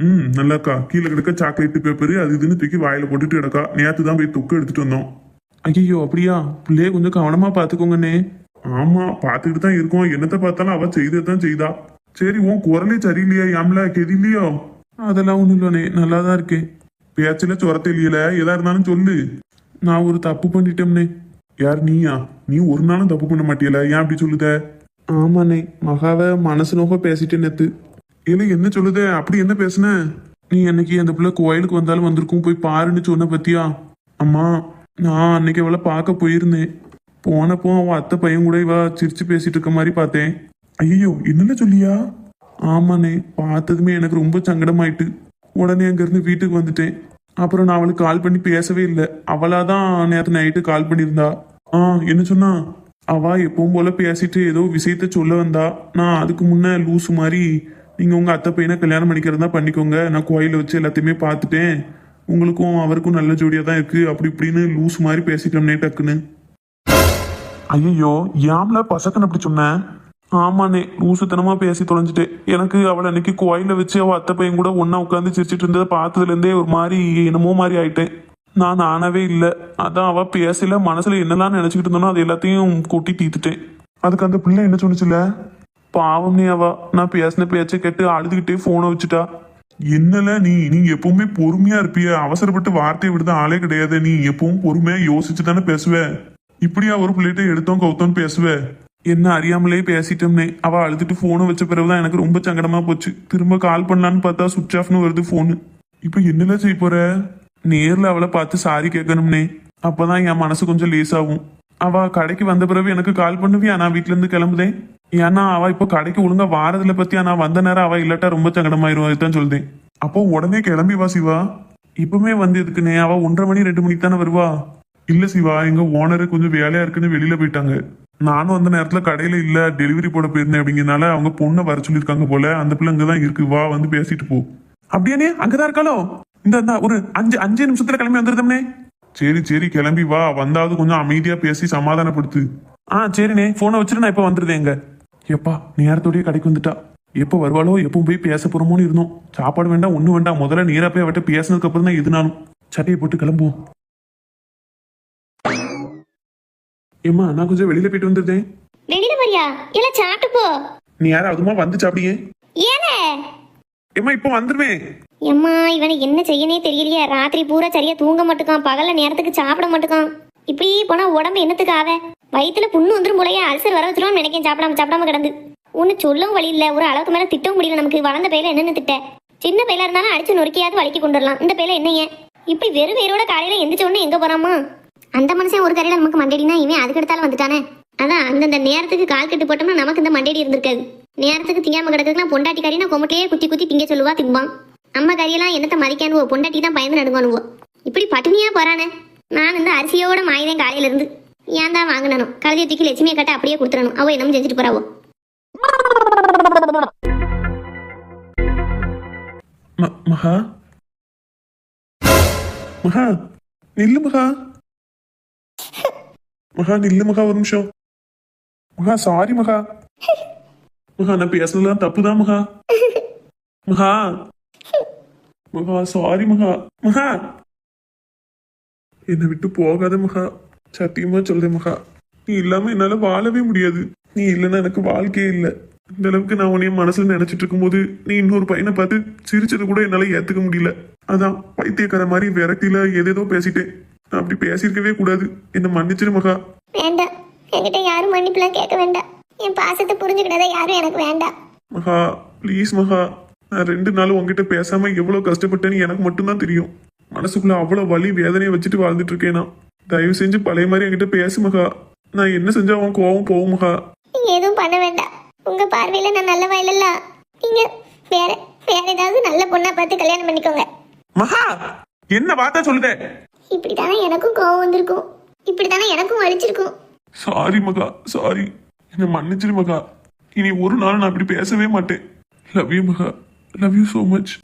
ம் நல்லா இருக்கா. கீழே கிடக்க சாக்லேட் பேப்பர் அது இதுன்னு தூக்கி வாயில போட்டுட்டு கிடக்கா. நேற்று தான் போய் தொக்கு எடுத்துட்டு வந்தோம். ஐயோ அப்படியா? பிள்ளைய கொஞ்சம் கவனமா பாத்துக்கோங்கண்ணே ஆமா பாத்துக்கிட்டு தான் இருக்கோம். என்னத்தை பார்த்தாலும் அவ செய்ததான் செய்தா. சரி உன் குரலே சரியில்லையா யாம்ல? கெதிலையோ அதெல்லாம் ஒன்றும் இல்லைண்ணே நல்லா தான் இருக்கேன். பேச்சுல சொரத்தை இல்லையில? எதா இருந்தாலும் சொல்லு. நான் ஒரு தப்பு பண்ணிட்டோம்னே யார் நீயா? நீ ஒரு நாளும் தப்பு பண்ண மாட்டியல ஏன் அப்படி சொல்லுத? ஆமாண்ணே. மகாவ மனசு நோக்க பேசிட்டேன் நேத்து. இல்ல என்ன சொல்லுத? அப்படி என்ன பேசுன? நீ அன்னைக்கு அந்த பிள்ளை கோயிலுக்கு வந்தாலும் வந்திருக்கும் போய் பாருன்னு சொன்ன பத்தியா? அம்மா நான் அன்னைக்கு அவளை பார்க்க போயிருந்தேன். போனப்போ அவன் அத்தை பையன் கூட இவ சிரிச்சு பேசிட்டு இருக்க மாதிரி பார்த்தேன். ஐயோ என்னல சொல்லியா? ஆமாண்ணே. பார்த்ததுமே எனக்கு ரொம்ப சங்கடமாயிட்டு. உடனே அங்கிருந்து வீட்டுக்கு வந்துட்டேன். அப்புறம் நான் அவளுக்கு கால் பண்ணி பேசவே இல்லை. அவளா தான் நேற்று நைட்டு கால் பண்ணியிருந்தா. ஆ என்ன சொன்னா? அவ எப்பவும் போல பேசிட்டு ஏதோ விஷயத்த சொல்ல வந்தா. நான் அதுக்கு முன்ன லூஸ் மாதிரி நீங்க உங்க அத்தை பையனை கல்யாணம் பண்ணிக்கிறதா பண்ணிக்கோங்க. நான் கோயில வச்சு எல்லாத்தையுமே பார்த்துட்டேன். உங்களுக்கும் அவருக்கும் நல்ல ஜோடியா தான் இருக்கு. அப்படி இப்படின்னு லூஸ் மாதிரி பேசிட்டோம்னே டக்குன்னு. ஐயோ ஏம்ல பசக்கன் அப்படி சொன்னேன் ஆமாண்ணே லூசுத்தனமா பேசி தொலைஞ்சிட்டேன். எனக்கு அவளை அன்னைக்கு கோயில வச்சு அவ அத்தை பையன் கூட ஒண்ணா உட்காந்து சிரிச்சிட்டு இருந்ததை பார்த்ததுல இருந்தே ஒரு மாதிரி என்னமோ மாதிரி ஆயிட்டேன். நான் நானவே இல்லை. அதான் அவ பேசல மனசுல என்னெல்லாம் நினைச்சுக்கிட்டு இருந்தோனோ அது எல்லாத்தையும் கொட்டி தீத்துட்டேன் அதுக்கு அந்த பிள்ளை என்ன சொன்னுச்சுல? பாவம் நீ அவ. நான் பேசின பேச்சை கேட்டு அழுதுகிட்டே போனை வச்சுட்டா. என்னல நீ? நீ எப்பவுமே பொறுமையா இருப்பிய. அவசரப்பட்டு வார்த்தையை விடுத ஆளே கிடையாது. நீ எப்பவும் பொறுமையா யோசிச்சு தானே பேசுவ? இப்படியா ஒரு பிள்ளைகிட்ட எடுத்தோம் கவுத்தோன்னு பேசுவ? என்ன அறியாமலே பேசிட்டோம்னே. அவ அழுதுட்டு போனை வச்ச பிறகுதான் எனக்கு ரொம்ப சங்கடமா போச்சு. திரும்ப கால் பண்ணலான்னு பார்த்தா சுவிட்ச் ஆஃப்னு வருது போனு இப்ப என்னல செய்ய போற? நேர்ல அவளை பார்த்து சாரி கேட்கணும்னே. அப்பதான் என் மனசு கொஞ்சம் லேஸ் ஆகும் அவ கடைக்கு வந்த பிறகு எனக்கு கால் பண்ணுவியா? நான் வீட்ல இருந்து கிளம்புதேன். ஏன்னா அவ இப்போ கடைக்கு ஒழுங்கா வாரதுல பத்தியா? நான் வந்த நேரம் அவ இல்லாட்டா ரொம்ப சங்கடமாயிருவா அதுதான் சொல்லுதேன். அப்போ உடனே கிளம்பி வா சிவா. இப்பவுமே வந்து எதுக்குனே? அவ ஒன்றரை மணி ரெண்டு மணிக்கு தானே வருவா? இல்ல சிவா எங்க ஓனரு கொஞ்சம் வேலையா இருக்குன்னு வெளியில போயிட்டாங்க. நானும் அந்த நேரத்துல கடையில இல்ல டெலிவரி போட போயிருந்தேன் அப்படிங்கறனால அவங்க பொண்ணை வர சொல்லியிருக்காங்க போல அந்த பிள்ளை அங்கதான் இருக்கு வா வந்து பேசிட்டு போ. அப்படியானே அங்கதான் இருக்காளோ? இந்த ஒரு அஞ்சு அஞ்சு நிமிஷத்துல கிளம்பி வந்துருந்தோம்னே சரி சரி கிளம்பி வா. வந்தாவது கொஞ்சம் அமைதியா பேசி சமாதானப்படுத்து. ஆ சரிண்ணே. போனை வச்சுட்டு நான் இப்ப வந்துருதேன் எங்க எப்பா நேரத்தோடய கடைக்கு வந்துட்டா. எப்போ வருவாளோ எப்பவும் போய் பேச போறோமோன்னு இருந்தோம். சாப்பாடு வேண்டாம் ஒன்றும் வேண்டாம். முதல்ல நேரா போய் அவட்ட பேசினதுக்கு அப்புறம் தான் எதுனாலும். சட்டையை போட்டு கிளம்புவோம். ஏம்மா நான் கொஞ்சம் வெளியில போயிட்டு வந்துருந்தேன் வெளியில வரியா? இல்ல சாப்பிட்டு போ. நீ யாராவதுமா வந்து சாப்பிடியே ஏனே? ஏம்மா இப்போ வந்துருவேன். எம்மா இவனை என்ன செய்யனே தெரியலையே. ராத்திரி பூரா சரியா தூங்க மாட்டுக்கான் பகல்ல நேரத்துக்கு சாப்பிட மாட்டுக்கான். இப்படி போனா உடம்பு என்னத்துக்கு ஆவ? வயித்துல புண்ணு வந்துரும் போலயே அல்சர் வர வச்சிரும் நினைக்கேன் சாப்பிடாம சாப்பிடாம கிடந்து. ஒன்னு சொல்லவும் வழி இல்ல. ஒரு அளவுக்கு மேல திட்டவும் முடியல நமக்கு. வளர்ந்த பையில என்னன்னு திட்ட? சின்ன பையலா இருந்தாலும் அடிச்சு நொறுக்கியாவது வலிக்கு கொண்டு வரலாம் இந்த பையில என்னைய? இப்படி வெறும் வேரோட காலையில எந்திரிச்ச உடனே எங்க போறாமா அந்த மனுஷன் ஒரு கரையில நமக்கு மண்டடினா இவன் அதுக்கு எடுத்தாலும் வந்துட்டானே? அதான் அந்தந்த நேரத்துக்கு கால் கட்டு போட்டோம்னா நமக்கு இந்த மண்டடி இருந்திருக்காது. நேரத்துக்கு திங்காம கிடக்குறதுலாம் பொண்டாட்டி கறினா கொமட்டையே குத்தி குத்தி திங்க சொல்லுவா திம்பான். அம்மா கறியெல்லாம் என்னத்தை மதிக்கானுவோ? பொண்டாட்டி தான் பயந்து நடுங்கானுவோ இப்படி பட்டினியா போறானே? நான் இந்த அரிசியோட மாயுதேன் காலையில இருந்து ஏன் தான் வாங்கினனும்? கழுதிய தூக்கி லட்சுமியை கட்ட அப்படியே கொடுத்துடணும் அவ என்னமோ செஞ்சுட்டு போறாவோ? மகா? மகா நில்லு மகா. மகா நில்லு மகா ஒரு நிமிஷம் மகா சாரி மகா மகா நான் பேசுனதுலாம் தப்புதான் மகா மகா மகா சாரி மகா மகா என்னை விட்டு போகாத மகா சத்தியமா சொல்றேன் மகா நீ இல்லாம என்னால வாழவே முடியாது நீ இல்லைன்னா எனக்கு வாழ்க்கையே இல்லை இந்த அளவுக்கு நான் உன்னைய மனசுல நினைச்சிட்டு இருக்கும்போது நீ இன்னொரு பையனை பார்த்து சிரிச்சது கூட என்னால ஏத்துக்க முடியல அதான் பைத்தியக்கார மாதிரி விரட்டில ஏதேதோ பேசிட்டேன் நான் அப்படி பேசியிருக்கவே கூடாது. என்ன மன்னிச்சிரு மகா. வேண்டாம். என்கிட்ட யாரும் மன்னிப்புலாம் கேட்க வேண்டாம். என் பாசத்தை புரிஞ்சுக்கிட்டதை யாரும் எனக்கு வேண்டாம். மகா ப்ளீஸ் மகா. நான் ரெண்டு நாள் உங்ககிட்ட பேசாம எவ்வளவு கஷ்டப்பட்டேன்னு எனக்கு மட்டும்தான் தெரியும். மனசுக்குள்ள அவ்வளவு வலி வேதனையை வச்சுட்டு வாழ்ந்துட்டு இருக்கேன் தயவு செஞ்சு பழைய மாதிரி என்கிட்ட பேசு மகா. நான் என்ன செஞ்சா அவன் கோவம் போகும் மகா? நீங்க எதுவும் பண்ண வேண்டாம். உங்க பார்வையில நான் நல்லவா இல்லல்ல நீங்க வேற வேற ஏதாவது நல்ல பொண்ணா பார்த்து கல்யாணம் பண்ணிக்கோங்க. மகா என்ன வார்த்தை சொல்லுத? இப்படித்தானே எனக்கும் கோவம் வந்திருக்கும். இப்படித்தானே எனக்கும் வலிச்சிருக்கும். சாரி மகா சாரி என்ன மன்னிச்சிரு மகா. இனி ஒரு நாள் நான் இப்படி பேசவே மாட்டேன். Love you Maha. Love you so much